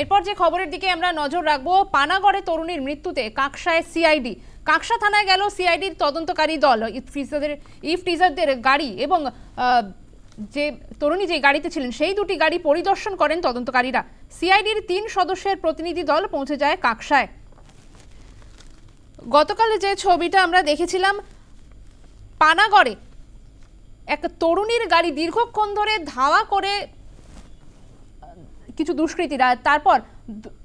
এরপর যে খবরের দিকে আমরা নজর রাখব, পানাগড়ে তরুণীর মৃত্যুতে কাকসায় সিআইডি। কাকসা থানায় গেল সিআইডির তদন্তকারী দল। ইফ টিজারদের ইফ গাড়ি এবং যে তরুণী যে গাড়িতে ছিলেন, সেই দুটি গাড়ি পরিদর্শন করেন তদন্তকারীরা। সিআইডির তিন সদস্যের প্রতিনিধি দল পৌঁছে যায় কাকসায়। গতকাল যে ছবিটা আমরা দেখেছিলাম, পানাগড়ে এক তরুণীর গাড়ি দীর্ঘক্ষণ ধরে ধাওয়া করে কিছু দুষ্কৃতীরা তারপর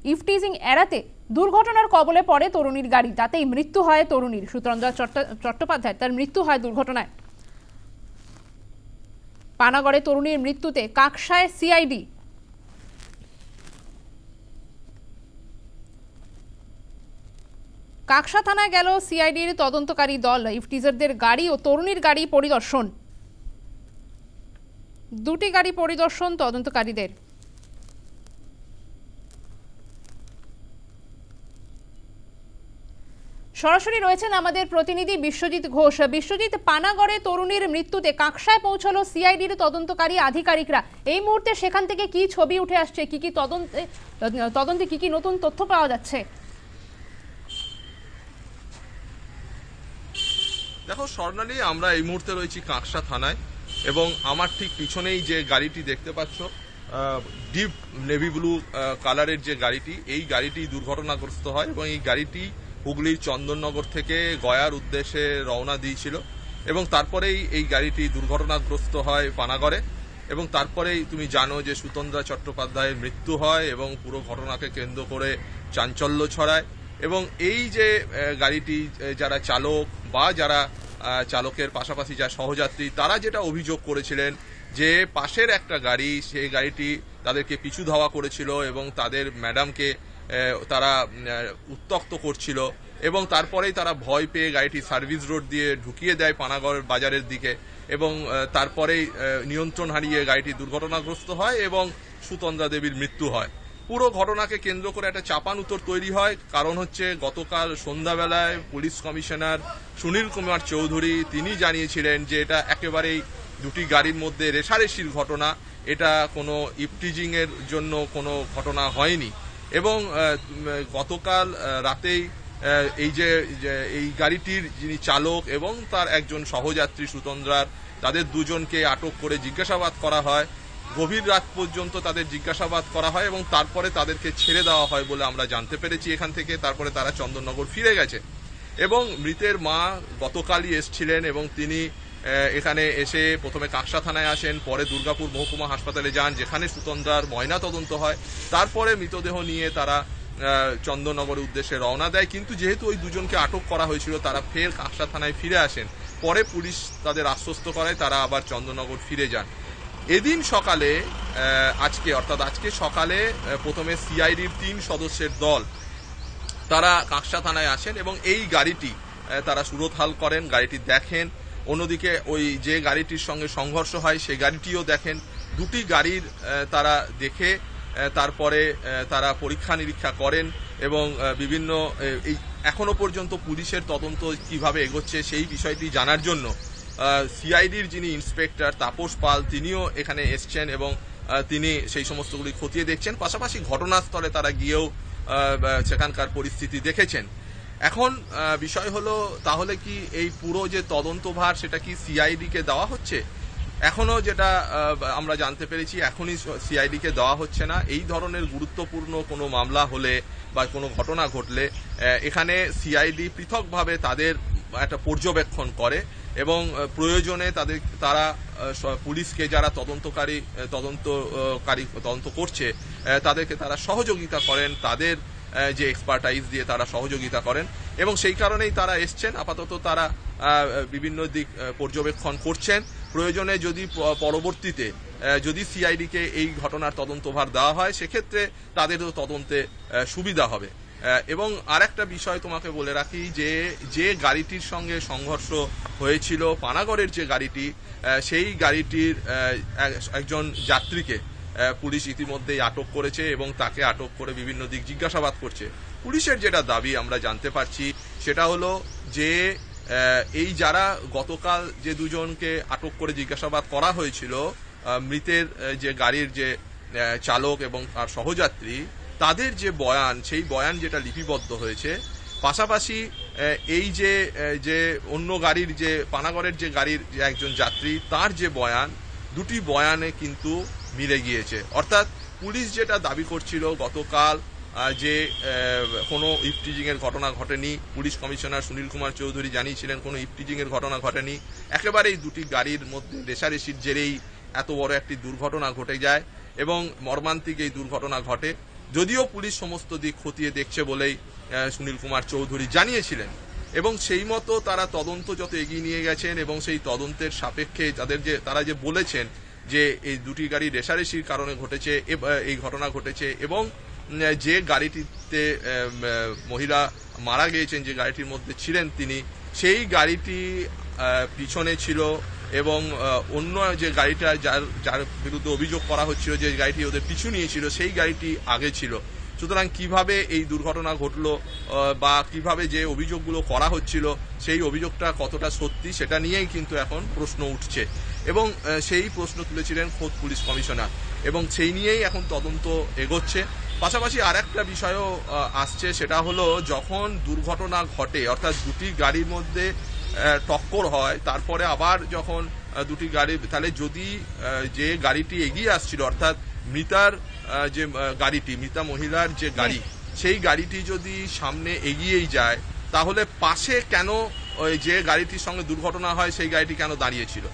ইফটিজিং এড়াতে দুর্ঘটনার কবলে পড়ে তরুণীর গাড়ি তাতেই মৃত্যু হয় তরুণীর। সুতরঞ্জয় চট্ট- চট্টোপাধ্যায় তার মৃত্যু হয় দুর্ঘটনায়। পানাগড়ে তরুণীর মৃত্যুতে কাকসায় সিআইডি কাকসা থানায় গেল সিআইডির তদন্তকারী দল। ইফটিজারদের গাড়ি ও তরুণীর গাড়ি পরিদর্শন। দুটি গাড়ি পরিদর্শন তদন্তকারীদের। সরাসরি রয়েছেন আমাদের প্রতিনিধি বিশ্বজিৎ ঘোষ। বিশ্বজিৎ, পানাগড়ে তরুণীর মৃত্যুতে কাকসায় পৌঁছলো সিআইডির তদন্তকারী আধিকারিকরা। এই মুহূর্তে সেখান থেকে কি ছবি উঠে আসছে? কি কি তদন্তে তদন্তে কি কি নতুন তথ্য পাওয়া যাচ্ছে? দেখো, স্বর্ণালী, আমরা এই মুহূর্তে রয়েছি কাঁকসা থানায় এবং আমার ঠিক পিছনেই যে গাড়িটি দেখতে পাচ্ছ ডিপ নেভি ব্লু কালারের যে গাড়িটি, এই গাড়িটি দুর্ঘটনাগ্রস্ত হয় এবং এই গাড়িটি হুগলির চন্দননগর থেকে গয়ার উদ্দেশ্যে রওনা দিয়েছিল এবং তারপরেই এই গাড়িটি দুর্ঘটনাগ্রস্ত হয় পানাগড়ে এবং তারপরেই তুমি জানো যে সুতন্দ্রা চট্টোপাধ্যায়ের মৃত্যু হয় এবং পুরো ঘটনাকে কেন্দ্র করে চাঞ্চল্য ছড়ায় এবং এই যে গাড়িটি যারা চালক বা যারা চালকের পাশাপাশি যা সহযাত্রী, তারা যেটা অভিযোগ করেছিলেন যে পাশের একটা গাড়ি, সেই গাড়িটি তাদেরকে পিছু ধাওয়া করেছিল এবং তাদের ম্যাডামকে তারা উত্তক্ত করছিল এবং তারপরেই তারা ভয় পেয়ে গাড়িটি সার্ভিস রোড দিয়ে ঢুকিয়ে দেয় পানাগড় বাজারের দিকে এবং তারপরেই নিয়ন্ত্রণ হারিয়ে গাড়িটি দুর্ঘটনাগ্রস্ত হয় এবং সুতন্দ্রা দেবীর মৃত্যু হয়। পুরো ঘটনাকে কেন্দ্র করে একটা চাপান উত্তর তৈরি হয়। কারণ হচ্ছে, গতকাল সন্ধ্যাবেলায় পুলিশ কমিশনার সুনীল কুমার চৌধুরী তিনি জানিয়েছিলেন যে এটা একেবারেই দুটি গাড়ির মধ্যে রেশারেশির ঘটনা। এটা কোনো ইপটিজিং এর জন্য কোনো ঘটনা হয়নি। এবং গতকাল রাতেই এই যে, এই গাড়িটির যিনি চালক এবং তার একজন সহযাত্রী সুতন্দ্রার, তাদের দুজনকে আটক করে জিজ্ঞাসাবাদ করা হয়। গভীর রাত পর্যন্ত তাদের জিজ্ঞাসাবাদ করা হয় এবং তারপরে তাদেরকে ছেড়ে দেওয়া হয় বলে আমরা জানতে পেরেছি এখান থেকে। তারপরে তারা চন্দননগর ফিরে গেছে। এবং মৃতের মা গতকালই এসছিলেন এবং তিনি এখানে এসে প্রথমে কাকসা থানায় আসেন, পরে দুর্গাপুর মহকুমা হাসপাতালে যান, যেখানে সুতন্দ্রার ময়না তদন্ত হয়। তারপরে মৃতদেহ নিয়ে তারা চন্দননগরের উদ্দেশ্যে রওনা দেয়। কিন্তু যেহেতু ওই দুজনকে আটক করা হয়েছিল, তারা ফের কাকসা থানায় ফিরে আসেন। পরে পুলিশ তাদের আশ্বস্ত করায় তারা আবার চন্দননগর ফিরে যান। এদিন সকালে আজকে, অর্থাৎ আজকে সকালে প্রথমে সিআইডির তিন সদস্যের দল, তারা কাঁকসা থানায় আসেন এবং এই গাড়িটি তারা সুরতহাল করেন, গাড়িটি দেখেন। অন্যদিকে ওই যে গাড়িটির সঙ্গে সংঘর্ষ হয়, সেই গাড়িটিও দেখেন, দুটি গাড়ির তারা দেখে তারপরে তারা পরীক্ষা নিরীক্ষা করেন এবং বিভিন্ন এই এখনও পর্যন্ত পুলিশের তদন্ত কীভাবে এগোচ্ছে সেই বিষয়টি জানার জন্য সিআইডির যিনি ইন্সপেক্টর তাপস পাল, তিনিও এখানে এসছেন এবং তিনি সেই সমস্তগুলি খতিয়ে দেখছেন। পাশাপাশি ঘটনাস্থলে তারা গিয়েও সেখানকার পরিস্থিতি দেখেছেন। এখন বিষয় হলো, তাহলে কি এই পুরো যে তদন্তভার সেটা কি সিআইডি কে দেওয়া হচ্ছে? এখনও যেটা আমরা জানতে পেরেছি, এখনই সিআইডি কে দেওয়া হচ্ছে না। এই ধরনের গুরুত্বপূর্ণ কোনো মামলা হলে বা কোনো ঘটনা ঘটলে এখানে সিআইডি পৃথকভাবে তাদের একটা পর্যবেক্ষণ করে এবং প্রয়োজনে তাদের, তারা পুলিশকে যারা তদন্তকারী তদন্তকারী, তদন্ত করছে তাদেরকে তারা সহযোগিতা করেন, তাদের যে এক্সপার্টাইজ দিয়ে তারা সহযোগিতা করেন। এবং সেই কারণেই তারা এসছেন। আপাতত তারা বিভিন্ন দিক পর্যবেক্ষণ করছেন। প্রয়োজনে যদি পরবর্তীতে যদি সিআইডিকে এই ঘটনার তদন্তভার দেওয়া হয়, সেক্ষেত্রে তাদেরও তদন্তে সুবিধা হবে। এবং আরেকটা বিষয় তোমাকে বলে রাখি যে যে গাড়িটির সঙ্গে সংঘর্ষ হয়েছিল, পানাগড়ের যে গাড়িটি সেই গাড়িটির একজন যাত্রীকে পুলিশ ইতিমধ্যেই আটক করেছে এবং তাকে আটক করে বিভিন্ন দিক জিজ্ঞাসাবাদ করছে। পুলিশের যেটা দাবি আমরা জানতে পারছি, সেটা হলো যে এই যারা গতকাল যে দুজনকে আটক করে জিজ্ঞাসাবাদ করা হয়েছিল মৃতের যে গাড়ির যে চালক এবং তার সহযাত্রী, তাদের যে বয়ান, সেই বয়ান যেটা লিপিবদ্ধ হয়েছে, পাশাপাশি এই যে যে অন্য গাড়ির যে পানাগড়ের যে গাড়ির যে একজন যাত্রী, তার যে বয়ান, দুটি বয়ানে কিন্তু মিলে গিয়েছে। অর্থাৎ পুলিশ যেটা দাবি করছিল গতকাল যে কোনো ইফটিজিং এর ঘটনা ঘটেনি। পুলিশ কমিশনার সুনীল কুমার চৌধুরী জানিয়েছিলেন, কোনো ইফটিজিং এর ঘটনা। ঘটেনি একেবারেই দুটি গাড়ির মধ্যে রেশারেশির জেরেই এত বড় একটি দুর্ঘটনা ঘটে যায় এবং মর্মান্তিক এই দুর্ঘটনা ঘটে। যদিও পুলিশ সমস্ত দিক খতিয়ে দেখছে বলেই সুনীল কুমার চৌধুরী জানিয়েছিলেন। এবং সেই মতো তারা তদন্ত যত এগিয়ে নিয়ে গেছেন এবং সেই তদন্তের সাপেক্ষে তাদের যে, তারা যে বলেছেন যে এই দুটি গাড়ি রেশারেশির কারণে ঘটেছে এই ঘটনা ঘটেছে এবং যে গাড়িটিতে মহিলা মারা গিয়েছেন, যে গাড়িটির মধ্যে ছিলেন তিনি, সেই গাড়িটি পিছনে ছিল এবং অন্য যে গাড়িটা যার যার বিরুদ্ধে অভিযোগ করা হচ্ছিল যে গাড়িটি ওদের পিছু নিয়েছিল, সেই গাড়িটি আগে ছিল। সুতরাং কীভাবে এই দুর্ঘটনা ঘটলো বা কীভাবে যে অভিযোগগুলো করা হচ্ছিল, সেই অভিযোগটা কতটা সত্যি সেটা নিয়েই কিন্তু এখন প্রশ্ন উঠছে। এবং সেই প্রশ্ন তুলেছিলেন খোদ পুলিশ কমিশনার। এবং সেই নিয়েই এখন তদন্ত এগোচ্ছে। পাশাপাশি আর একটা বিষয়ও আসছে, সেটা হলো যখন দুর্ঘটনা ঘটে, অর্থাৎ দুটি গাড়ির মধ্যে টক্কর হয়, তারপরে আবার যখন দুটি গাড়ি, তাহলে যদি যে গাড়িটি এগিয়ে আসছিল, অর্থাৎ মৃতার যে গাড়িটি, মৃতা মহিলার যে গাড়ি, সেই গাড়িটি যদি সামনে এগিয়েই যায়, তাহলে পাশে কেন ওই যে গাড়িটির সঙ্গে দুর্ঘটনা হয়, সেই গাড়িটি কেন দাঁড়িয়েছিল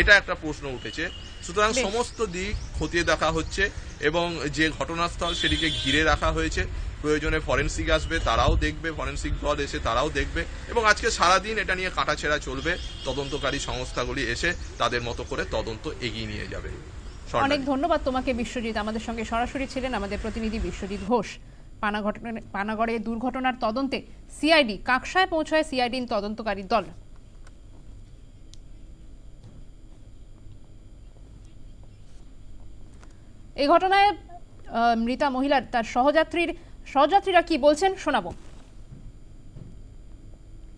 এটা একটা প্রশ্ন উঠেছে। সুতরাং সমস্ত দিক খতিয়ে দেখা হচ্ছে এবং যে ঘটনাস্থল সেটিকে ঘিরে রাখা হয়েছে প্রয়োজনে ফরেন্সিক আসবে তারাও দেখবে ফরেন্সিক দল এসে তারাও দেখবে এবং আজকে সারাদিন এটা নিয়ে কাটাছেড়া চলবে তদন্তকারী সংস্থাগুলি এসে তাদের মতো করে তদন্ত এগিয়ে নিয়ে যাবে। অনেক ধন্যবাদ তোমাকে বিশ্বজিৎ। আমাদের সঙ্গে সরাসরি ছিলেন আমাদের প্রতিনিধি বিশ্বজিৎ ঘোষ। পানাগড়ে দুর্ঘটনার তদন্তে সিআইডি কাকসায় পৌঁছায় সিআইডির তদন্তকারী দল। এই ঘটনায় মৃতা মহিলার তার সহযাত্রীর সহযাত্রীরা কি বলছেন শোনাবো।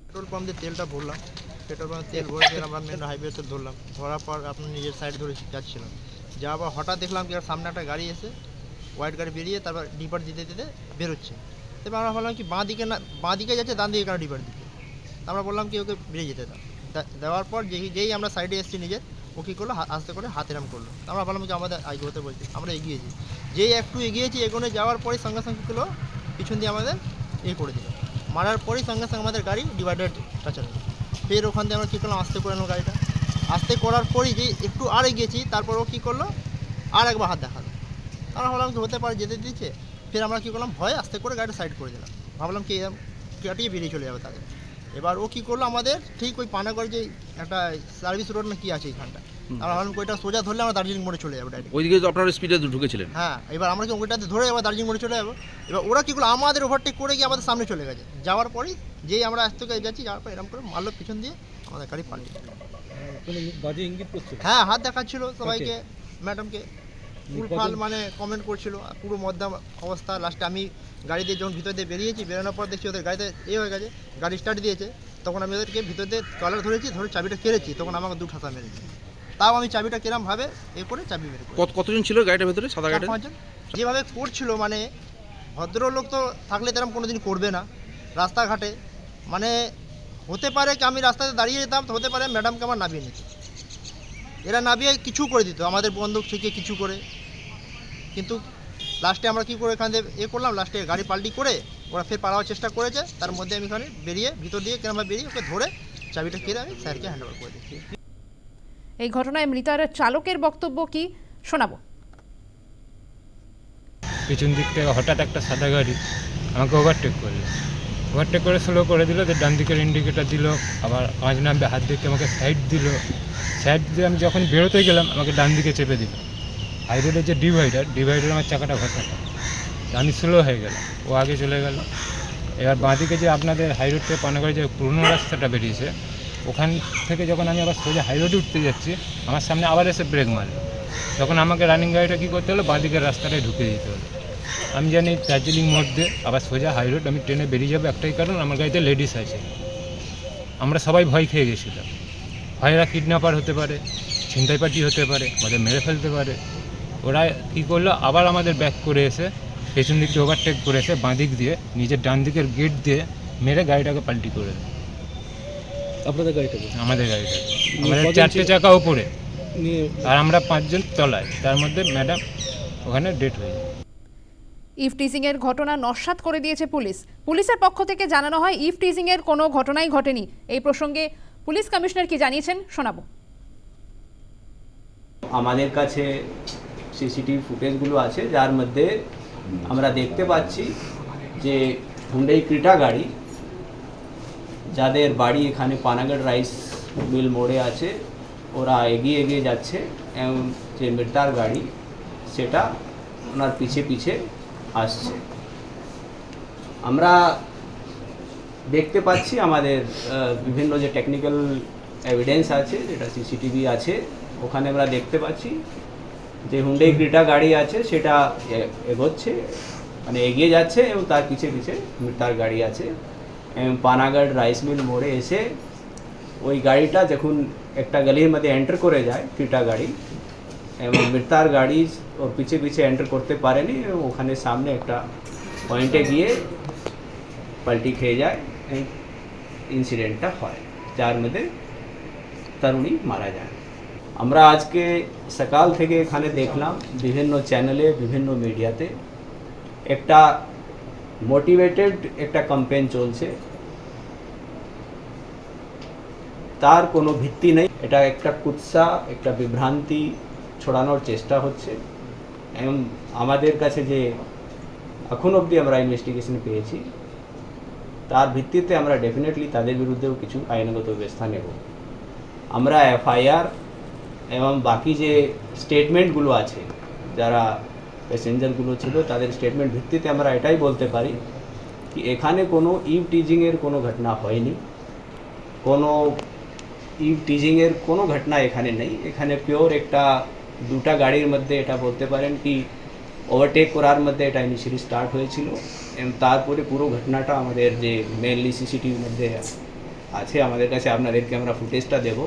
পেট্রোল পাম্প দিয়ে তেলটা ভরলাম। পেট্রোল পাম্পে তেল ভরে দিয়ে আমরা মেন হাইওয়েতে ধরলাম। ধরার পর আপনার নিজের সাইড ধরে যাচ্ছিলাম। যাওয়ার পর হঠাৎ দেখলাম কি সামনে একটা গাড়ি এসে হোয়াইট গাড়ি বেরিয়ে তারপর ডিপার দিতে দিতে বেরোচ্ছে। এবার আমরা ভাবলাম কি বাঁ দিকে না বাঁ দিকে যাচ্ছে, ডান দিকে কেন ডিপার দিকে। আমরা বললাম কি ওকে বেরিয়ে যেতে দাও। দেওয়ার পর যেই যেই আমরা সাইডে এসেছি নিজের ও কী করল? আস্তে করে হাত এরাম করল। আমরা ভাবলাম যে আমাদের আগে হতে বলছি, আমরা এগিয়েছি যেই। একটু এগিয়েছি, এগোনে যাওয়ার পরে সঙ্গে সঙ্গে করল? পিছন দিয়ে আমাদের এ করে দিল। মারার পরেই সঙ্গে সঙ্গে আমাদের গাড়ি ডিভাইডার টাচার হলো ফের ওখান দিয়ে আমরা কী করলাম? আস্তে করে গাড়িটা। আস্তে করার পরই যে একটু আর এগিয়েছি, তারপর ও কী করল? আর একবার হাত দেখাল। আমরা ভাবলাম কি হতে পারে যেতে দিচ্ছে ফের আমরা কী করলাম? ভয় আস্তে করে গাড়িটা সাইড করে দিলাম। ভাবলাম কি, এরম কাটিয়ে বেরিয়ে চলে যাবে তাকে এবার ও কী করল আমাদের ঠিক ওই পানাগড় যে একটা সার্ভিস রোড না কি আছে এইখানটা। আমরা ভাবলাম ওইটা সোজা ধরলে আমরা দার্জিলিং মোড়ে চলে যাব ডাইরেক্ট ওইদিকে তো আপনারা স্পিডে ঢুকেছিলেন। হ্যাঁ এবার আমরা কি ওইটাতে ধরে এবার দার্জিলিং মোড়ে চলে যাব। এবার ওরা কী করল আমাদের ওভারটেক করে গিয়ে আমাদের সামনে চলে গেছে। যাওয়ার পরেই যেই আমরা আজ থেকে যাচ্ছি যাওয়ার পর এরকম করে মারলো পিছন দিয়ে আমাদের গাড়ি পাল্টে হ্যাঁ হাত দেখাচ্ছিল সবাইকে ম্যাডামকে। কজন- মানে কমেন্ট করছিল পুরো মদ্দাম অবস্থা লাস্টে আমি গাড়ি দিয়ে যখন ভিতর দিয়ে বেরিয়েছি বেরোনোর পর দেখছি ওদের গাড়িতে এ হয়ে গেছে গাড়ি স্টার্ট দিয়েছে তখন আমি ওদেরকে ভিতর দিয়ে কলার ধরেছি ধরে চাবিটা কেড়েছি তখন আমাকে দু ঠাসা মেরেছে। তাও আমি চাবিটা কেরাম ভাবে এ করে চাবি বের কত কতজন ছিল গাড়িটার ভেতরে? সাদা গাড়িটা পাঁচজন। যেভাবে করছিল মানে ভদ্রলোক তো থাকলে তেরম কোনোদিন করবে না। রাস্তাঘাটে মানে হতে পারে কি আমি রাস্তাতে দাঁড়িয়ে যেতাম তো হতে পারে ম্যাডামকে আমার নামিয়ে নিত। এরা নামিয়ে কিছু করে দিত আমাদের বন্দুক থেকে কিছু করে। কিন্তু লাস্টে আমরা কি করে এখান থেকে এ করলাম? লাস্টে গাড়ি পাল্টি করে ওরা ফের পালাবার চেষ্টা করেছে। তার মধ্যে আমি এখানে বেরিয়ে ভিতর দিয়ে কেরমভাবে বেরিয়ে ওকে ধরে চাবিটা কেড়ে আমি স্যারকে হ্যান্ড ওভার করে দিচ্ছি। এই ঘটনায় মৃতার চালকের বক্তব্য কি? শোনাবো। পিছন দিক থেকে হঠাৎ একটা সাদা গাড়ি আমাকে ওভারটেক করল। ওভারটেক করে স্লো করে দিল যে ডান দিকের ইন্ডিকেটার দিল আবার পাঁচ নামবে হাত দিকে আমাকে সাইড দিল। সাইড দিয়ে আমি যখন বেরোতে গেলাম আমাকে ডান দিকে চেপে দিল। হাই রোডের যে ডিভাইডার ডিভাইডার আমার চাকাটা ঘষাটা। আমি স্লো হয়ে গেলাম, ও আগে চলে গেল। এবার বাঁদিকে যে আপনাদের হাই রোড থেকে পানাগড়ে যে পুরনো রাস্তাটা বেরিয়েছে, ওখান থেকে যখন আমি আবার সোজা হাই রোডে উঠতে যাচ্ছি, আমার সামনে আবার এসে ব্রেক মারলো। তখন আমাকে রানিং গাড়িটা কী করতে হলো? বাঁদিকের রাস্তাটায় ঢুকে দিতে হলো। আমি জানি দার্জিলিং মধ্যে আবার সোজা হাই রোড আমি ট্রেনে বেরিয়ে যাব একটাই কারণ, আমার গাড়িতে লেডিস আছে। আমরা সবাই ভয় খেয়ে গেছিলাম। ভয়রা কিডন্যাপার হতে পারে, ছিনতাইপাটি হতে পারে ওদের মেরে ফেলতে পারে। ওরা কি করল? আবার আমাদের ব্যাক করে এসে পেছন দিকটা ওভারটেক করেছে বাঁ দিক দিয়ে নিজের ডান দিকের গেট দিয়ে মেরে গাড়িটাকে পাল্টি করে দেয়। আপনাদের গাড়িটাকে আমাদের গাড়িটা। আমাদের চারটে চাকা ওপরে আর আমরা পাঁচজন তলায়। তার মধ্যে ম্যাডাম ওখানে ডেট হয়ে যায় ইফ টিজিং এর ঘটনা নস্যাৎ করে দিয়েছে পুলিশ। পুলিশের পক্ষ থেকে জানানো হয় ইফ টিজিং এর কোনো ঘটনাই ঘটেনি। এই প্রসঙ্গে পুলিশ কমিশনার কি জানিয়েছেন শোনাবো। আমাদের কাছে সিসিটিভি ফুটেজগুলো আছে, যার মধ্যে আমরা দেখতে পাচ্ছি যে হুন্ডাই ক্রিটা গাড়ি, যাদের বাড়ি এখানে পানাগড় রাইস মিল মোড়ে আছে, ওরা এগিয়ে এগিয়ে যাচ্ছে, এবং যে মৃতার গাড়ি, সেটা ওনার পিছে পিছে আসছে। আমরা দেখতে পাচ্ছি আমাদের বিভিন্ন যে টেকনিক্যাল এভিডেন্স আছে, যেটা সিসিটিভি আছে, ওখানে আমরা দেখতে পাচ্ছি যে হুন্ডাই ক্রিটা গাড়ি আছে, সেটা এগোচ্ছে মানে এগিয়ে যাচ্ছে এবং তার পিছে পিছে তার গাড়ি আছে। পানাগড় রাইস মিল মোড়ে এসে ওই গাড়িটা যখন একটা গলির মধ্যে এন্টার করে যায় ক্রিটা গাড়ি, এবং মৃতার গাড়ি ওর পিছে পিছে এন্টার করতে পারেনি ওখানে সামনে একটা পয়েন্টে গিয়ে পাল্টি খেয়ে যায় ইনসিডেন্টটা হয়, যার মধ্যে তরুণী মারা যায় আমরা আজকে সকাল থেকে এখানে দেখলাম বিভিন্ন চ্যানেলে, বিভিন্ন মিডিয়াতে একটা মোটিভেটেড একটা ক্যাম্পেইন চলছে। তার কোনো ভিত্তি নেই। এটা একটা কুৎসা, একটা বিভ্রান্তি ছড়ানোর চেষ্টা হচ্ছে। এবং আমাদের কাছে যে এখন অবধি আমরা ইনভেস্টিগেশন পেয়েছি, তার ভিত্তিতে আমরা ডেফিনেটলি তাদের বিরুদ্ধেও কিছু আইনগত ব্যবস্থা নেব। আমরা এফআইআর এবং বাকি যে স্টেটমেন্টগুলো আছে, যারা প্যাসেঞ্জারগুলো ছিল, তাদের স্টেটমেন্ট ভিত্তিতে আমরা এটাই বলতে পারি কি এখানে কোনো ইভ টিজিংয়ের কোনো ঘটনা হয়নি। কোনো ইভ টিজিংয়ের কোনো ঘটনা এখানে নেই। এখানে পিওর একটা দুটা গাড়ির মধ্যে এটা বলতে পারেন কি ওভারটেক করার মধ্যে এটা ইনিশিয়ালি স্টার্ট হয়েছিল এবং তারপরে পুরো ঘটনাটা আমাদের যে মেনলি সিসিটিভির মধ্যে আছে, আমাদের কাছে আপনাদেরকে আমরা ফুটেজটা দেবো।